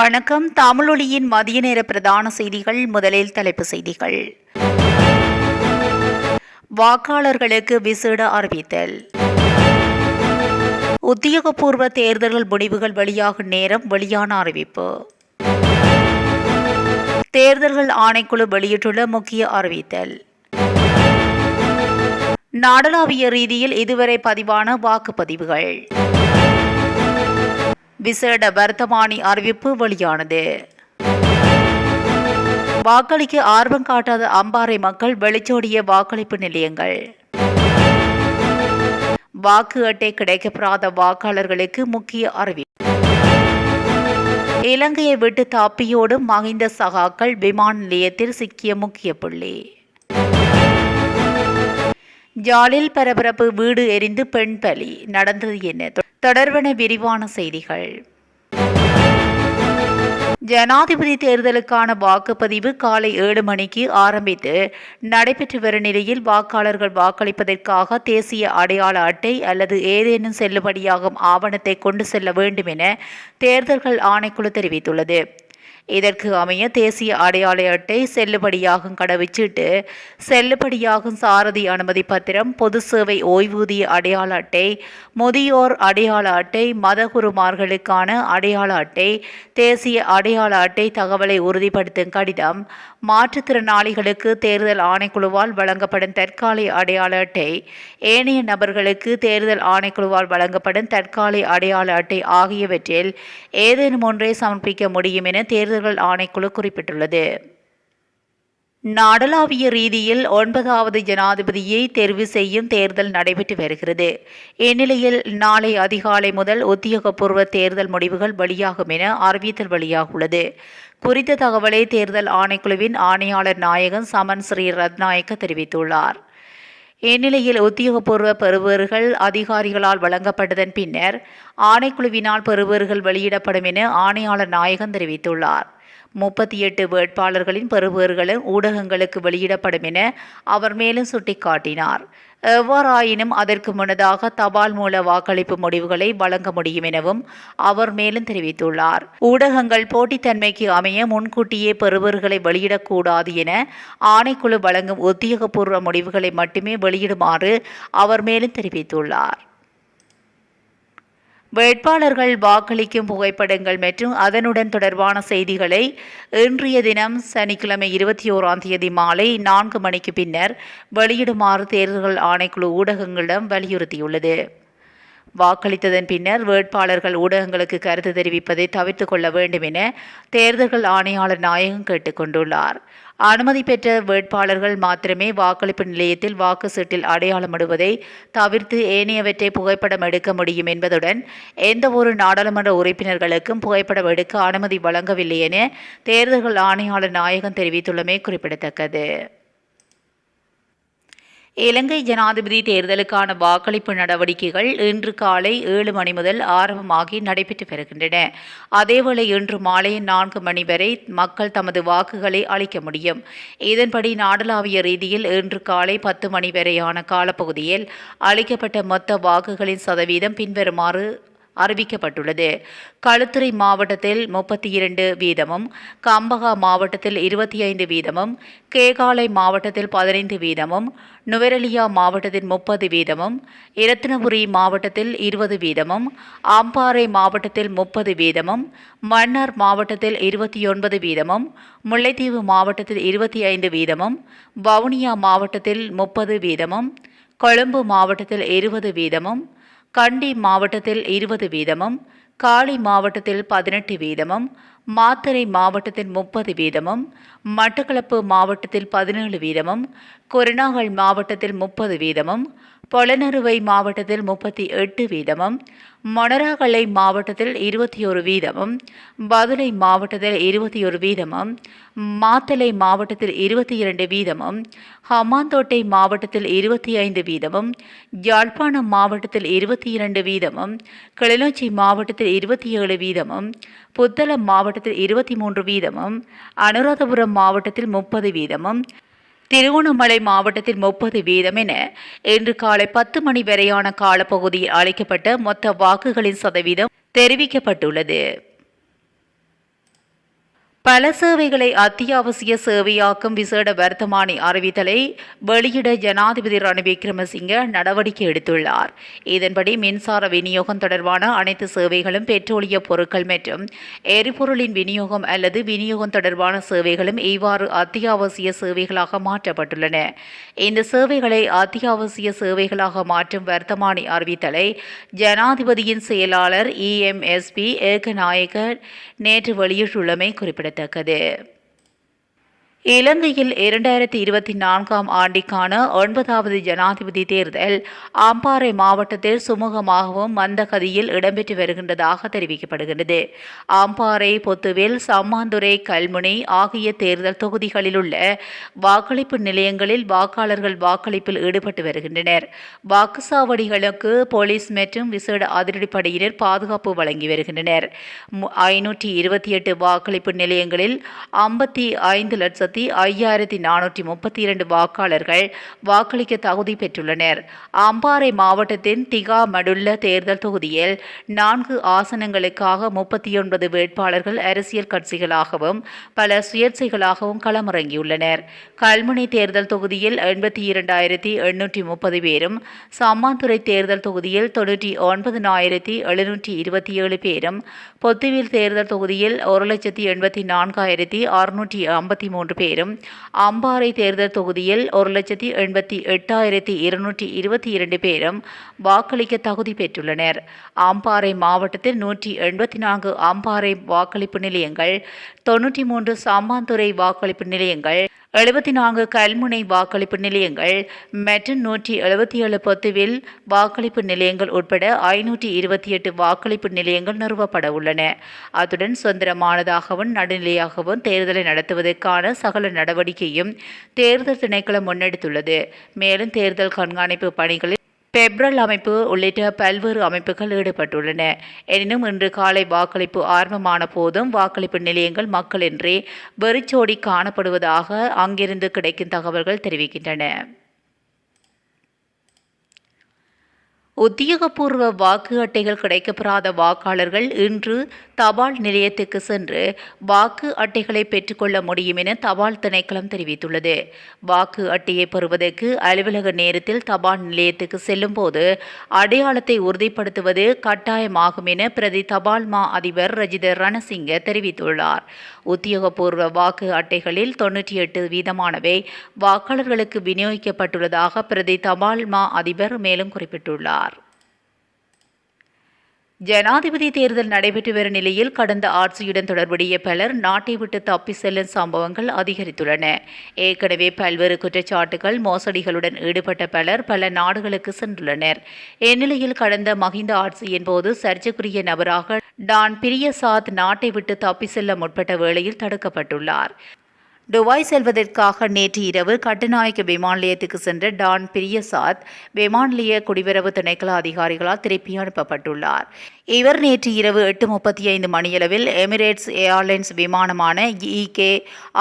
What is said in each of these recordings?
வணக்கம். தமிழொலியின் மதிய நேர பிரதான செய்திகள் முதலில் தலைப்பு செய்திகள். வாக்காளர்களுக்கு விசேட அறிவித்தல். உத்தியோகபூர்வ தேர்தல்கள் முடிவுகள் வெளியாகும் நேரம் வெளியான அறிவிப்பு. தேர்தல்கள் ஆணைக்குழு வெளியிட்டுள்ள முக்கிய அறிவித்தல். நாடளாவிய ரீதியில் இதுவரை பதிவான வாக்குப்பதிவுகள். விசேட வர்த்தமானி அறிவிப்பு வெளியானது. வாக்களிக்க ஆர்வம் காட்டாத அம்பாறை மக்கள் வெளிச்சோடிய வாக்களிப்பு நிலையங்கள். வாக்கு அட்டை கிடைக்கப்பெறாத வாக்காளர்களுக்கு முக்கிய அறிவிப்பு இலங்கையை விட்டு தாப்பியோடும் மகிந்த சகாக்கள் விமான நிலையத்தில் சிக்கிய முக்கிய புள்ளி. ஜாலில் பரபரப்பு வீடு எரிந்து பெண் பலி. நடந்தது என்ன? தொடர்பன விரிவான செய்திகள். ஜனாதிபதி தேர்தலுக்கான வாக்குப்பதிவு காலை ஏழு மணிக்கு ஆரம்பித்து நடைபெற்று வரும் நிலையில் வாக்காளர்கள் வாக்களிப்பதற்காக தேசிய அடையாள அட்டை அல்லது ஏதேனும் செல்லுபடியாகும் ஆவணத்தை கொண்டு செல்ல வேண்டும் என தேர்தல்கள் ஆணைக்குழு தெரிவித்துள்ளது. இதற்கு அமைய தேசிய அடையாள அட்டை செல்லுபடியாகும் கடவுச்சீட்டு செல்லுபடியாகும் சாரதி அனுமதி பத்திரம் பொது சேவை ஓய்வூதிய அடையாள அட்டை முதியோர் அடையாள அட்டை மதகுருமார்களுக்கான அடையாள அட்டை தேசிய அடையாள அட்டை தகவலை உறுதிப்படுத்தும் கடிதம் மாற்றுத்திறனாளிகளுக்கு தேர்தல் ஆணைக்குழுவால் வழங்கப்படும் தற்காலிக அடையாள அட்டை ஏனைய நபர்களுக்கு தேர்தல் ஆணைக்குழுவால் வழங்கப்படும் தற்காலிக அடையாள அட்டை ஆகியவற்றில் ஏதேனும் ஒன்றை சமர்ப்பிக்க முடியும் என தேர்தல்கள் ஆணைக்குழு குறிப்பிட்டுள்ளது. நாடளாவிய ரீதியில் ஒன்பதாவது ஜனாதிபதியை தெரிவு செய்யும் தேர்தல் நடைபெற்று வருகிறது. இந்நிலையில் நாளை அதிகாலை முதல் உத்தியோகபூர்வ தேர்தல் முடிவுகள் வெளியாகும் என அறிவித்தல் வெளியாகுள்ளது குறித்த தகவலை தேர்தல் ஆணைக்குழுவின் ஆணையாளர் நாயகன் சமன் ஸ்ரீ ரத்நாயக்க தெரிவித்துள்ளார். இந்நிலையில் உத்தியோகபூர்வ பெறுபேறுகள் அதிகாரிகளால் வழங்கப்பட்டதன் பின்னர் ஆணைக்குழுவினால் பெறுபேறுகள் வெளியிடப்படும் என ஆணையாளர் நாயகன் தெரிவித்துள்ளார். முப்பத்தி எட்டு வேட்பாளர்களின் பெறுபவர்களும் ஊடகங்களுக்கு வெளியிடப்படும் என அவர் மேலும் சுட்டிக்காட்டினார். எவ்வாறாயினும் அதற்கு முன்னதாக தபால் மூல வாக்களிப்பு முடிவுகளை வழங்க முடியும் எனவும் அவர் மேலும் தெரிவித்துள்ளார். ஊடகங்கள் போட்டித்தன்மைக்கு அமைய முன்கூட்டியே பெறுவர்களை வெளியிடக்கூடாது என ஆணைக்குழு வழங்கும் உத்தியோகபூர்வ முடிவுகளை மட்டுமே வெளியிடுமாறு அவர் மேலும் தெரிவித்துள்ளார். வேட்பாளர்கள் வாக்களிக்கும் புகைப்படங்கள் மற்றும் அதனுடன் தொடர்பான செய்திகளை இன்றைய தினம் சனிக்கிழமை இருபத்தி ஓராம் தேதி மாலை நான்கு மணிக்கு பின்னர் வெளியிடுமாறு தேர்தல்கள் ஆணைக்குழு ஊடகங்களிடம் வலியுறுத்தியுள்ளது. வாக்களித்ததன் பின்னர் வேட்பாளர்கள் ஊடகங்களுக்கு கருத்து தெரிவிப்பதை தவிர்த்து கொள்ள வேண்டும் என தேர்தல்கள் ஆணையாளர் நாயகம் கேட்டுக்கொண்டுள்ளார் அனுமதி பெற்ற வேட்பாளர்கள் மாத்திரமே வாக்களிப்பு நிலையத்தில் வாக்கு சீட்டில் அடையாளமிடுவதை தவிர்த்து ஏனையவற்றை புகைப்படம் எடுக்க முடியும் என்பதுடன் எந்த ஒரு நாடாளுமன்ற உறுப்பினர்களுக்கும் புகைப்படம் எடுக்க அனுமதி வழங்கவில்லை என தேர்தல்கள் ஆணையாளர் நாயகம் தெரிவித்துள்ளமை குறிப்பிடத்தக்கது. இலங்கை ஜனாதிபதி தேர்தலுக்கான வாக்களிப்பு நடவடிக்கைகள் இன்று காலை ஏழு மணி முதல் ஆரம்பமாகி நடைபெற்று வருகின்றன. அதேவேளை இன்று மாலை நான்கு மணி வரை மக்கள் தமது வாக்குகளை அளிக்க முடியும். இதன்படி நாடளாவிய ரீதியில் இன்று காலை பத்து மணி வரையான காலப்பகுதியில் அளிக்கப்பட்ட மொத்த வாக்குகளின் சதவீதம் பின்வருமாறு அறிவிக்கப்பட்டுள்ளது. களுத்துறை மாவட்டத்தில் முப்பத்தி இரண்டு வீதமும் கம்பகா மாவட்டத்தில் இருபத்தி ஐந்து வீதமும் கேகாலை மாவட்டத்தில் பதினைந்து வீதமும் நுவரெலியா மாவட்டத்தில் முப்பது வீதமும் இரத்தினபுரி மாவட்டத்தில் இருபது வீதமும் அம்பாறை மாவட்டத்தில் முப்பது வீதமும் மன்னார் மாவட்டத்தில் இருபத்தி ஒன்பது வீதமும் முல்லைத்தீவு மாவட்டத்தில் இருபத்தி ஐந்து வீதமும் வவுனியா மாவட்டத்தில் முப்பது வீதமும் கொழும்பு மாவட்டத்தில் இருபது வீதமும் கண்டி மாவட்டத்தில் இருபது வீதமும் காளி மாவட்டத்தில் பதினெட்டு வீதமும் மாத்தறை மாவட்டத்தில் முப்பது வீதமும் மட்டக்களப்பு மாவட்டத்தில் பதினேழு வீதமும் கொரணாகல் மாவட்டத்தில் முப்பது வீதமும் பொலனறுவை மாவட்டத்தில் முப்பத்தி எட்டு வீதமும் மொனராகலை மாவட்டத்தில் இருபத்தி ஒரு வீதமும் பதுளை மாவட்டத்தில் இருபத்தி ஒரு வீதமும் மாத்தலை மாவட்டத்தில் இருபத்தி இரண்டு வீதமும் ஹமாந்தோட்டை மாவட்டத்தில் இருபத்தி ஐந்து வீதமும் யாழ்ப்பாணம் மாவட்டத்தில் இருபத்தி இரண்டு வீதமும் கிளிநொச்சி மாவட்டத்தில் இருபத்தி ஏழு வீதமும் புத்தளம் மாவட்டத்தில் இருபத்தி மூன்று வீதமும் அனுராதபுரம் மாவட்டத்தில் முப்பது வீதமும் திருவண்ணாமலை மாவட்டத்தில் முப்பது வீதம் என இன்று காலை பத்து மணி வரையான காலப்பகுதியில் அளிக்கப்பட்ட மொத்த வாக்குகளின் சதவீதம் தெரிவிக்கப்பட்டுள்ளது. பல சேவைகளை அத்தியாவசிய சேவையாக்கும் விசேட வர்த்தமானி அறிவித்தலை வெளியிட ஜனாதிபதி ரணில் விக்ரமசிங்க நடவடிக்கை எடுத்துள்ளார். இதன்படி மின்சார விநியோகம் தொடர்பான அனைத்து சேவைகளும் பெட்ரோலிய பொருட்கள் மற்றும் எரிபொருளின் விநியோகம் அல்லது விநியோகம் தொடர்பான சேவைகளும் இவ்வாறு அத்தியாவசிய சேவைகளாக மாற்றப்பட்டுள்ளன. இந்த சேவைகளை அத்தியாவசிய சேவைகளாக மாற்றும் வர்த்தமானி அறிவித்தலை ஜனாதிபதியின் செயலாளர் இஎம்எஸ்பி ஏகநாயக நேற்று வெளியிட்டுள்ளமை குறிப்பிடத்தக்கது. べたかで。இலங்கையில் இரண்டாயிரத்தி இருபத்தி நான்காம் ஆண்டிற்கான ஒன்பதாவது ஜனாதிபதி தேர்தல் அம்பாறை மாவட்டத்தில் சுமூகமாகவும் மந்தகதியில் இடம்பெற்று வருகின்றதாக தெரிவிக்கப்படுகின்றது. அம்பாறை பொத்துவில் சம்மாந்துறை கல்முனை ஆகிய தேர்தல் தொகுதிகளில் உள்ள வாக்களிப்பு நிலையங்களில் வாக்காளர்கள் வாக்களிப்பில் ஈடுபட்டு வருகின்றனர். வாக்குச்சாவடிகளுக்கு போலீஸ் மற்றும் விசேட அதிரடிப்படையினர் பாதுகாப்பு வழங்கி வருகின்றனர். ஐநூற்றி இருபத்தி எட்டு வாக்களிப்பு நிலையங்களில் ஐம்பத்தி ஐந்து லட்சம் லட்சத்தி ஐயாயிரத்தி நானூற்றி முப்பத்தி இரண்டு வாக்காளர்கள் வாக்களிக்க தகுதி பெற்றுள்ளனர். அம்பாறை மாவட்டத்தின் திகா மடுள்ள தேர்தல் தொகுதியில் நான்கு ஆசனங்களுக்காக முப்பத்தி ஒன்பது வேட்பாளர்கள் அரசியல் கட்சிகளாகவும் பல சுயேட்சைகளாகவும் களமிறங்கியுள்ளனர். கல்முனை தேர்தல் தொகுதியில் எண்பத்தி இரண்டாயிரத்தி எண்ணூற்றி முப்பது பேரும் சம்மாந்துறை தேர்தல் தொகுதியில் தொன்னூற்றி ஒன்பதினாயிரத்தி எழுநூற்றி இருபத்தி ஏழு பேரும் பொத்துவில் தேர்தல் தொகுதியில் ஒரு லட்சத்தி எண்பத்தி நான்காயிரத்தி அறுநூற்றி ஐம்பத்தி மூன்று பேரும் அம்பாறை தேர்தல் தொகுதியில் ஒரு லட்சத்தி எண்பத்தி எட்டாயிரத்தி இருநூற்றி இருபத்தி இரண்டு பேரும் வாக்களிக்க தகுதி பெற்றுள்ளனர். அம்பாறை மாவட்டத்தில் நூற்றி எண்பத்தி நான்கு அம்பாறை வாக்களிப்பு நிலையங்கள் தொன்னூற்றி மூன்று சாம்பாந்துறை வாக்களிப்பு நிலையங்கள் எழுபத்தி நான்கு கல்முனை வாக்களிப்பு நிலையங்கள் மற்றும் நூற்றி எழுபத்தி ஏழு பொத்துவில் வாக்களிப்பு நிலையங்கள் உட்பட ஐநூற்றி இருபத்தி எட்டு வாக்களிப்பு நிலையங்கள் நிறுவப்பட உள்ளன. அத்துடன் சுதந்திரமானதாகவும் நடுநிலையாகவும் தேர்தலை நடத்துவதற்கான சகல நடவடிக்கையும் தேர்தல் திணைக்களம் முன்னெடுத்துள்ளது. மேலும் தேர்தல் கண்காணிப்பு பணிகளில் பெப்ரல் அமைப்பு உள்ளிட்ட பல்வேறு அமைப்புகள் ஈடுபட்டுள்ளன. எனினும் இன்று காலை வாக்களிப்பு ஆரம்பமான போதும் வாக்களிப்பு நிலையங்கள் மக்களின்றி வெறிச்சோடி காணப்படுவதாக அங்கிருந்து கிடைக்கும் தகவல்கள் தெரிவிக்கின்றன. உத்தியோகபூர்வ வாக்கு அட்டைகள் கிடைக்கப்பெறாத வாக்காளர்கள் இன்று தபால் நிலையத்துக்கு சென்று வாக்கு அட்டைகளை பெற்றுக்கொள்ள முடியும் என தபால் திணைக்களம் தெரிவித்துள்ளது. வாக்கு அட்டையை பெறுவதற்கு அலுவலக நேரத்தில் தபால் நிலையத்துக்கு செல்லும் போது அடையாளத்தை உறுதிப்படுத்துவது கட்டாயமாகும் என பிரதி தபால் மா அதிபர் ரஜித ரணசிங்க தெரிவித்துள்ளார். உத்தியோகபூர்வ வாக்கு அட்டைகளில் தொன்னூற்றி எட்டு வீதமானவை வாக்காளர்களுக்கு விநியோகிக்கப்பட்டுள்ளதாக பிரதி தபால் மா அதிபர் மேலும் குறிப்பிட்டுள்ளார். ஜனாதிபதி தேர்தல் நடைபெற்று வரும் நிலையில் கடந்த ஆட்சியுடன் தொடர்புடைய பலர் நாட்டை விட்டு தப்பி செல்லும் சம்பவங்கள் அதிகரித்துள்ளன. ஏற்கனவே பல்வேறு குற்றச்சாட்டுகள் மோசடிகளுடன் ஈடுபட்ட பலர் பல நாடுகளுக்கு சென்றுள்ளனர். இந்நிலையில் கடந்த மஹிந்த ஆட்சியின் போது சர்ச்சைக்குரிய நபராக டான் பிரியசாத் நாட்டை விட்டு தப்பி செல்ல முற்பட்ட வேளையில் தடுக்கப்பட்டுள்ளார். துபாய் செல்வதற்காக நேற்று இரவு கட்டுநாயக்க விமான நிலையத்துக்கு சென்ற டான் பிரியசாத் விமான நிலைய குடிவரவு திணைக்கள அதிகாரிகளால் திருப்பி அனுப்பப்பட்டுள்ளார். இவர் நேற்று இரவு எட்டு முப்பத்தி ஐந்து மணியளவில் எமிரேட்ஸ் ஏர்லைன்ஸ் விமானமான இகே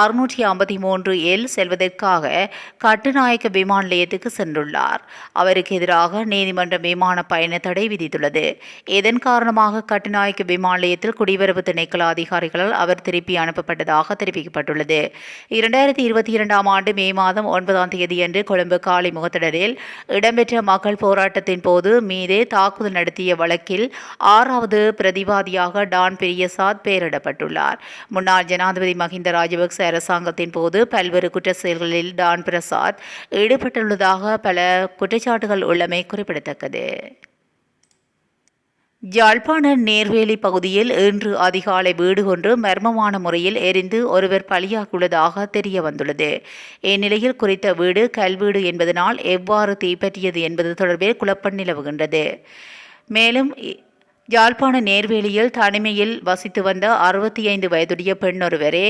அறுநூற்றி ஐம்பத்தி மூன்று எல் செல்வதற்காக கட்டுநாயக்க விமான நிலையத்துக்கு சென்றுள்ளார். அவருக்கு எதிராக நீதிமன்ற விமான பயண தடை விதித்துள்ளது. இதன் காரணமாக கட்டுநாயக்க விமான நிலையத்தில் குடிவரவு திணைக்கள அதிகாரிகளால் அவர் திருப்பி அனுப்பப்பட்டதாக தெரிவிக்கப்பட்டுள்ளது. இரண்டாயிரத்தி இருபத்தி இரண்டாம் ஆண்டு மே மாதம் ஒன்பதாம் தேதியன்று கொழும்பு காலி முகத்திடரில் இடம்பெற்ற மக்கள் போராட்டத்தின் போது மீதே தாக்குதல் நடத்திய வழக்கில் ஆறாவது பிரதிவாதியாக டான் பிரியசாத் பெயரிடப்பட்டுள்ளார். முன்னாள் ஜனாதிபதி மஹிந்த ராஜபக்ச அரசாங்கத்தின் போது பல்வேறு குற்ற செயல்களில் டான் பிரசாத் ஈடுபட்டுள்ளதாக பல குற்றச்சாட்டுகள் உள்ளமை குறிப்பிடத்தக்கது. யாழ்ப்பாண நேர்வேலி பகுதியில் இன்று அதிகாலை வீடு ஒன்று மர்மமான முறையில் எரிந்து ஒருவர் பலியாகியுள்ளதாக தெரிய வந்துள்ளது இந்நிலையில் குறித்த வீடு கல்வீடு என்பதனால் எவ்வாறு தீப்பற்றியது என்பது தொடர்பில் குழப்பம் நிலவுகின்றது. மேலும் யாழ்ப்பாண நேர்வேலியில் தனிமையில் வசித்து வந்த அறுபத்தி ஐந்து வயதுடைய பெண் ஒருவரே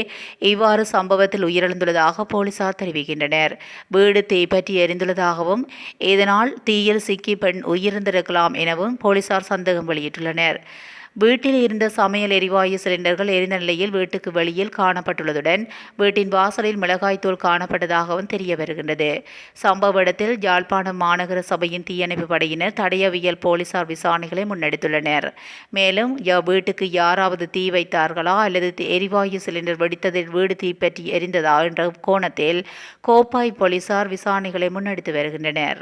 இவ்வாறு சம்பவத்தில் உயிரிழந்துள்ளதாக போலீசார் தெரிவிக்கின்றனர். வீடு தீப்பற்றி எரிந்துள்ளதாகவும் இதனால் தீயில் சிக்கி பெண் உயிரிழந்திருக்கலாம் எனவும் போலீசார் சந்தேகம் வெளியிட்டுள்ளனர். வீட்டில் இருந்த சமையல் எரிவாயு சிலிண்டர்கள் எரிந்த நிலையில் வீட்டுக்கு வெளியில் காணப்பட்டுள்ளதுடன் வீட்டின் வாசலில் மிளகாய்த்தூள் காணப்பட்டதாகவும் தெரிய வருகின்றது சம்பவ இடத்தில் யாழ்ப்பாணம் மாநகர சபையின் தீயணைப்பு படையினர் தடயவியல் போலீசார் விசாரணைகளை முன்னெடுத்துள்ளனர். மேலும் வீட்டுக்கு யாராவது தீ வைத்தார்களா அல்லது எரிவாயு சிலிண்டர் வெடித்ததில் வீடு தீப்பற்றி எரிந்ததா என்ற கோணத்தில் கோப்பாய் போலீசார் விசாரணைகளை முன்னெடுத்து வருகின்றனர்.